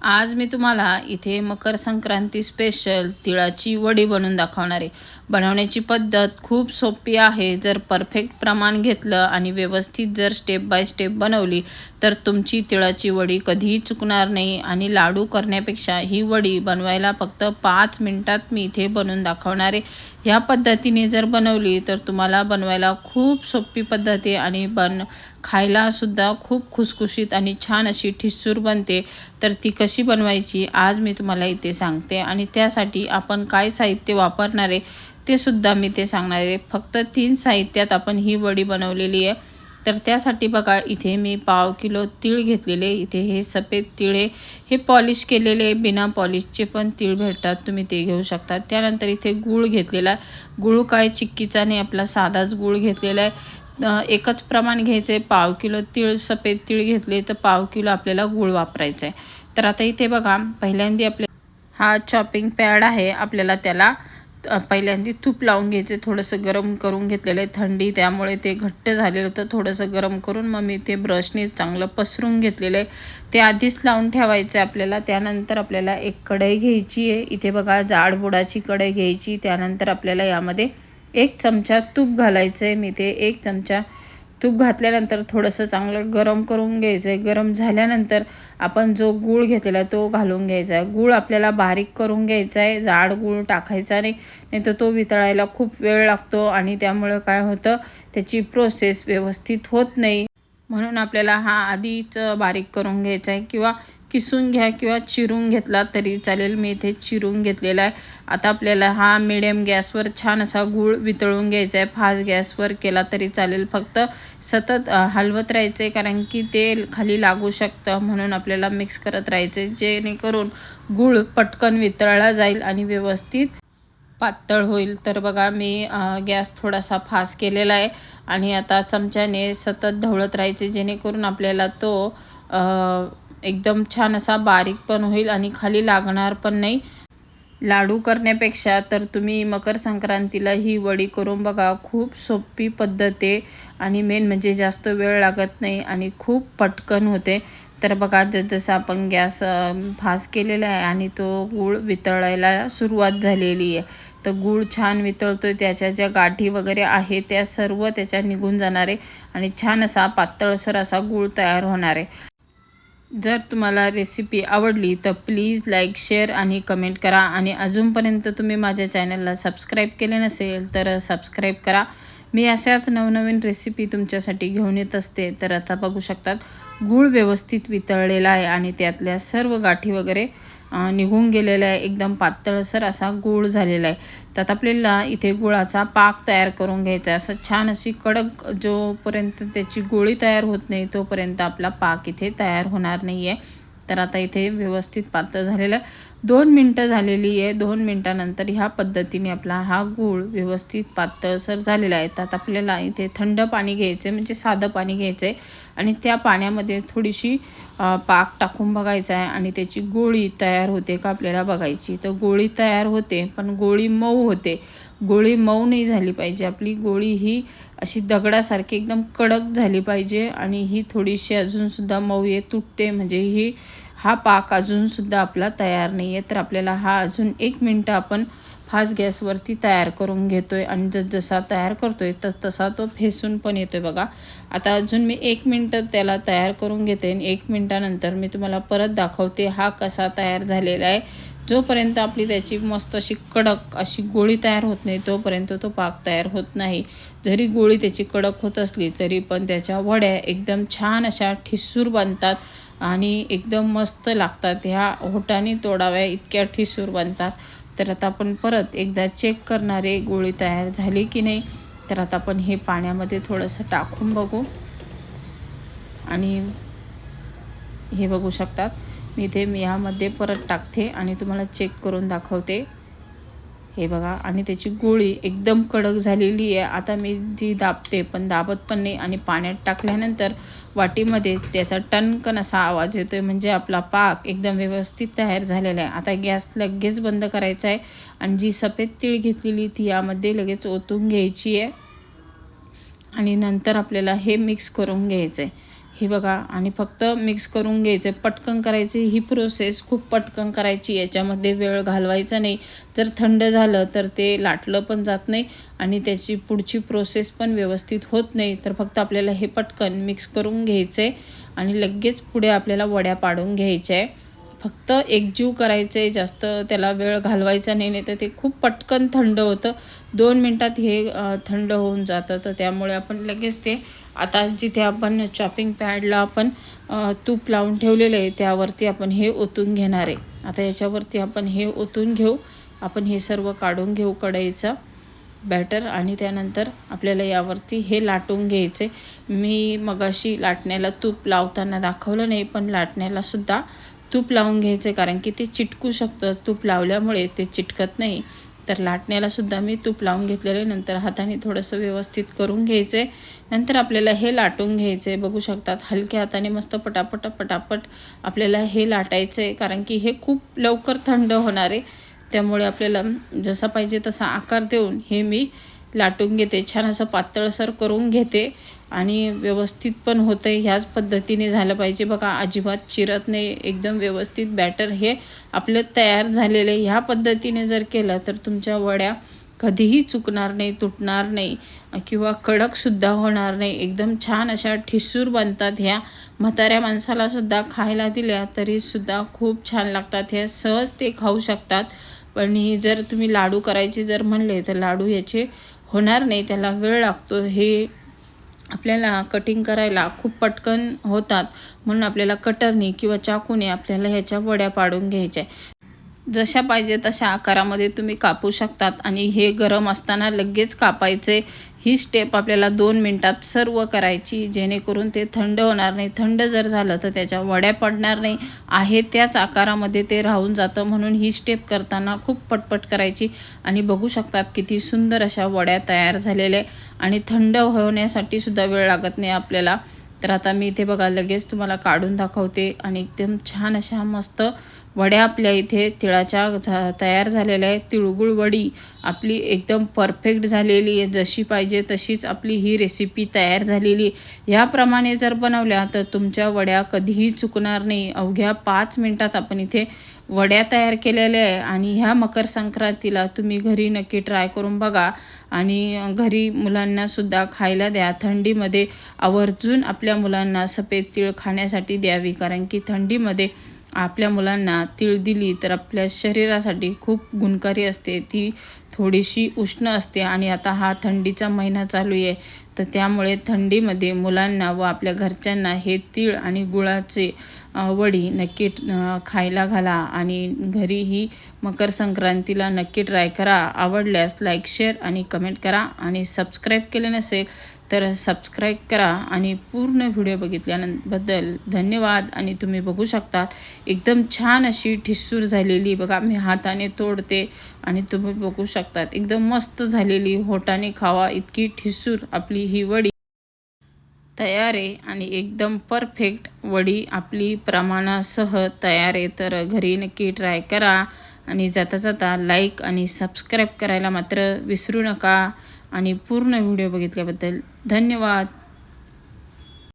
आज मी तुम्हाला इथे मकर संक्रांती स्पेशल तिळाची वडी बनवून दाखवणार आहे. बनवण्याची पद्धत खूप सोपी आहे. जर परफेक्ट प्रमाण घेतलं आणि व्यवस्थित जर स्टेप बाय स्टेप बनवली तर तुमची तिळाची वडी कधीही चुकणार नाही आणि लाडू करण्यापेक्षा ही वडी बनवायला फक्त पाच मिनटात मी इथे बनवून दाखवणार आहे. ह्या पद्धतीने जर बनवली तर तुम्हाला बनवायला खूप सोपी पद्धत आहे आणि बन खायलासुद्धा खूप खुसखुशीत आणि छान अशी ठिसूर बनते. तर ती कशी बनवायची आज मी तुम्हाला इथे सांगते आणि त्यासाठी आपण काय साहित्य वापरणार आहे ते सुद्धा मी ते सांगणार आहे. फक्त तीन साहित्यात आपण ही वडी बनवलेली आहे. तर त्यासाठी बघा इथे मी पाव किलो तीळ घेतलेले इथे हे सफेद तिळे हे पॉलिश केलेले बिना पॉलिशचे पण तीळ भेटतात. तुम्ही ते घेऊ शकता. त्यानंतर इथे गूळ घेतलेला आहे. गूळ काय चिक्कीचा नाही. आपला साधाच गूळ घेतलेला आहे. एकच प्रमाण घ्यायचं आहे पाव किलो तीळ सफेद तीळ घेतले तर पाव किलो आपल्याला गूळ वापरायचं. आहे तर आता इथे बघा पहिल्यांदी आपल्या हा चॉपिंग पॅड आहे. आपल्याला त्याला पहिल्यांदी तूप लावून घ्यायचे. थोडंसं गरम करून घेतलेलं आहे थंडी त्यामुळे ते घट्ट झालेलं होतं. थोडंसं गरम करून मग मी ते ब्रशने चांगलं पसरून घेतलेलं. आहे ते आधीच लावून ठेवायचं आहे आपल्याला. त्यानंतर आपल्याला एक कढई घ्यायची आहे. इथे बघा जाडबुडाची कढई घ्यायची. त्यानंतर आपल्याला यामध्ये एक चमचा तूप घालायचं आहे मी ते एक चमचा तूप घातल्यानंतर थोडंसं चांगलं गरम करून घ्यायचं आहे गरम झाल्यानंतर आपण जो गूळ घेतलेला आहे तो घालून घ्यायचा. आहे गूळ आपल्याला बारीक करून घ्यायचा आहे जाड गूळ टाकायचा नाही. नाही तर तो वितळायला खूप वेळ लागतो आणि त्यामुळं काय होतं? त्याची प्रोसेस व्यवस्थित होत नाही. म्हणून आपल्याला हा आधीच बारीक करून घ्यायचा आहे. किंवा किसून घ्या किंवा चिरून घेतला तरी चालेल. मी इथे चिरून घेतलेला आहे. आता आपल्याला हा मिडियम गॅसवर छान असा गूळ वितळून घ्यायचा आहे. फास्ट गॅसवर केला तरी चालेल. फक्त सतत हलवत राहायचं आहे कारण की तेल खाली लागू शकतं. म्हणून आपल्याला मिक्स करत राहायचं आहे जेणेकरून गूळ पटकन वितळला जाईल आणि व्यवस्थित पातळ होईल. तर बघा मी गॅस थोडासा फास्ट केलेला आहे आणि आता चमच्याने सतत ढवळत राहायचे जेणेकरून आपल्याला तो एकदम छान असा बारीक पण होईल आणि खाली लागणार पण नाही. लाडू करण्यापेक्षा तर तुम्ही मकर संक्रांतीला ही वडी करून बघा. खूप सोपी पद्धत आहे आणि मेन म्हणजे जास्त वेळ लागत नाही आणि खूप पटकन होते. तर बघा जसजसं आपण गॅस फास केलेला आहे आणि तो गूळ वितळायला सुरुवात झालेली आहे. तर गूळ छान वितळतो आहे त्याच्या ज्या गाठी वगैरे आहे त्या सर्व त्याच्या निघून जाणार आहे आणि छान असा पातळसर असा गूळ तयार होणार आहे. जर तुम्हाला रेसिपी आवडली तर प्लीज लाईक शेअर आणि कमेंट करा. आणि अजूनपर्यंत तुम्ही माझ्या चॅनलला सबस्क्राईब केले नसेल तर सबस्क्राईब करा. मी अशाच नवनवीन रेसिपी तुमच्यासाठी घेऊन येत असते. तर आता बघू शकतात गूळ व्यवस्थित वितळलेला आहे आणि त्यातल्या सर्व गाठी वगैरे निघून गेलेला आहे. एकदम पातळसर असा गूळ झालेला आहे. त्यात आपल्याला इथे गुळाचा पाक तयार करून घ्यायचा आहे. असं छान अशी कडक जोपर्यंत त्याची गोळी तयार होत नाही तोपर्यंत आपला पाक इथे तयार होणार नाही आहे तर आता इथे व्यवस्थित पातळ झालेलं दोन मिनटं झालेली आहे. दोन मिनटानंतर ह्या पद्धतीने आपला हा गूळ व्यवस्थित पातळसर झालेला आहे. त्यात आपल्याला इथे थंड पाणी घ्यायचं आहे म्हणजे साधं पाणी घ्यायचं आहे. आणि त्या पाण्यामध्ये थोडीशी पाक टाकून बघायचा आहे आणि त्याची गोळी तयार होते का आपल्याला बघायची. तर गोळी तयार होते पण गोळी मऊ होते. गोळी मऊ नाही झाली पाहिजे. आपली गोळी ही अशी दगडासारखी एकदम कडक झाली पाहिजे आणि ही थोडीशी अजूनसुद्धा मऊ आहे तुटते. म्हणजे ही हा पाक अजूनसुद्धा आपला तयार नाही आहे तर आपल्याला हा अजून एक मिनटं आपण फास्ट गॅसवरती तयार करून घेतो आहे आणि जस जसा तयार करतो आहे तस तसा तो फेसून पण येतो आहे बघा. आता अजून मी एक मिनटं त्याला तयार करून घेते आणि एक मिनटानंतर मी तुम्हाला परत दाखवते हा कसा तयार झालेला आहे. जोपर्यंत आपली त्याची मस्त अशी कडक अशी गोळी तयार होत नाही तोपर्यंत तो पाक तयार होत नाही. जरी गोळी त्याची कडक होत असली तरी पण त्याच्या वड्या एकदम छान अशा ठिसूर बनतात. आणि एकदम मस्त लागतात. ह्या होटाने तोडाव्या इतक्या ठिसूर बनतात. तर आता आपण परत एकदा चेक करणारे गोळी तयार झाली की नाही तर आता आपण हे पाण्यामध्ये थोडंसं टाकून बघू. आणि हे बघू शकतात. मी इथे मी यामध्ये परत टाकते आणि तुम्हाला चेक करून दाखवते. हे बघा आणि त्याची गोळी एकदम कडक झालेली आहे. आता मी ती दाबते पण दाबत पण नाही आणि पाण्यात टाकल्यानंतर वाटीमध्ये त्याचा टणकन असा आवाज येतो आहे म्हणजे आपला पाक एकदम व्यवस्थित तयार झालेला आहे. आता गॅस लगेच बंद करायचा आहे आणि जी सफेद तीळ घेतलेली ती यामध्ये लगेच ओतून घ्यायची आहे. आणि नंतर आपल्याला हे मिक्स करून घ्यायचं आहे हे बघा आणि फक्त मिक्स करून घ्यायचं पटकन करायची ही प्रोसेस खूप पटकन करायची याच्यामध्ये वेळ घालवायचा नाही. जर थंड झालं तर ते लाटलं पण जात नाही आणि त्याची पुढची प्रोसेस पण व्यवस्थित होत नाही. तर फक्त आपल्याला हे पटकन मिक्स करून घ्यायचं आहे आणि लगेच पुढे आपल्याला वड्या पाडून घ्यायच्या आहे. फक्त एकजीव करायचे जास्त त्याला वेळ घालवायचा नाही नाही तर ते खूप पटकन थंड होतं. दोन मिनटात हे थंड होऊन जातं. तर त्यामुळे आपण लगेच ते आता जिथे आपण चॉपिंग पॅडला आपण तूप लावून ठेवलेलं आहे त्यावरती आपण हे ओतून घेणार आहे. आता याच्यावरती आपण हे ओतून घेऊ. आपण हे सर्व काढून घेऊ कढईचं बॅटर आणि त्यानंतर आपल्याला यावरती हे लाटून घ्यायचे मी मगाशी लाटण्याला तूप लावताना दाखवलं नाही पण लाटण्यालासुद्धा तूप लावून घ्यायचं कारण की ते चिटकू शकतं. तूप लावल्यामुळे ते चिटकत नाही. तर लाटण्यालासुद्धा मी तूप लावून घेतलेले नंतर हाताने थोडंसं व्यवस्थित करून घ्यायचं. आहे नंतर आपल्याला हे लाटून घ्यायचं. आहे बघू शकतात हलक्या हाताने मस्त पटापट पटापट आपल्याला हे लाटायचं आहे कारण की हे खूप लवकर थंड होणार. आहे त्यामुळे आपल्याला जसा पाहिजे तसा आकार देऊन हे मी लाटून घेते छान असं पातळसर करून घेते आणि व्यवस्थित पण होतं आहे ह्याच पद्धतीने झालं पाहिजे. बघा अजिबात चिरत नाही. एकदम व्यवस्थित बॅटर हे आपलं तयार झालेलं आहे. ह्या पद्धतीने जर केलं तर तुमच्या वड्या कधीही चुकणार नाही तुटणार नाही किंवा कडकसुद्धा होणार नाही. एकदम छान अशा ठिसूर बनतात ह्या. म्हाताऱ्या माणसालासुद्धा खायला दिल्या तरीसुद्धा खूप छान लागतात. ह्या सहज ते खाऊ शकतात. पण ही जर तुम्ही लाडू करायचे जर म्हणले तर लाडू याचे होणार नाही त्याला वेळ लागतो. हे आपल्याला कटिंग करायला खूप पटकन होतात. म्हणून आपल्याला कटरने किंवा चाकूने आपल्याला ह्याच्या वड्या पाडून घ्यायच्या जशा पाहिजे तशा आकारामध्ये तुम्ही कापू शकतात आणि हे गरम असताना लगेच कापायचे. ही स्टेप आपल्याला दोन मिनटात सर्व करायची जेणेकरून ते थंड होणार नाही. थंड जर झालं तर त्याच्या वड्या पडणार नाही. आहे त्याच आकारामध्ये ते राहून जातं म्हणून ही स्टेप करताना खूप पटपट करायची. आणि बघू शकतात किती सुंदर अशा वड्या तयार झालेल्या आणि थंड होण्यासाठी सुद्धा वेळ लागत नाही आपल्याला. तर आता मी इथे बघा लगेच तुम्हाला काढून दाखवते. आणि एकदम छान अशा मस्त वड्या आपल्या इथे तिळाच्या झा तयार झालेल्या आहेत. तिळगुळ वडी आपली एकदम परफेक्ट झालेली आहे. जशी पाहिजे तशीच आपली ही रेसिपी तयार झालेली ह्याप्रमाणे जर बनवल्या तर तुमच्या वड्या कधीही चुकणार नाही. अवघ्या पाच मिनटात आपण इथे वड्या तयार केलेल्या आहे आणि ह्या मकर संक्रांतीला तुम्ही घरी नक्की ट्राय करून बघा आणि घरी मुलांनासुद्धा खायला द्या. थंडीमध्ये आवर्जून आपल्या मुलांना सफेद तीळ खाण्यासाठी द्यावी. कारण की थंडीमध्ये आपल्या मुलांना तीळ दिली तर आपल्या शरीरासाठी खूप गुणकारी असते. ती थोडीशी उष्ण असते आणि आता हा थंडीचा महिना चालू आहे. तर त्यामुळे थंडीमध्ये मुलांना व आपल्या घरच्यांना हे तीळ आणि गुळाचे वडी नक्की खायला घाला आणि घरीही मकर संक्रांतीला नक्की ट्राय करा. आवडल्यास लाईक शेअर आणि कमेंट करा आणि सबस्क्राईब केले नसेल तर सबस्क्राईब करा आणि पूर्ण व्हिडिओ बघितल्यानंबद्दल धन्यवाद. आणि तुम्ही बघू शकतात एकदम छान अशी ठिसूर झालेली बघा मी हाताने तोडते आणि तुम्ही बघू शकतात एकदम मस्त झालेली होटाने खावा इतकी ठिसूर आपली ही वडी. तयार आहे आणि एकदम परफेक्ट वडी आपली प्रमाणासह तयार आहे. तर घरी नक्की ट्राय करा आणि जाता जाता लाईक आणि सबस्क्राईब करायला मात्र विसरू नका. आणि पूर्ण व्हिडिओ बघितल्याबद्दल धन्यवाद.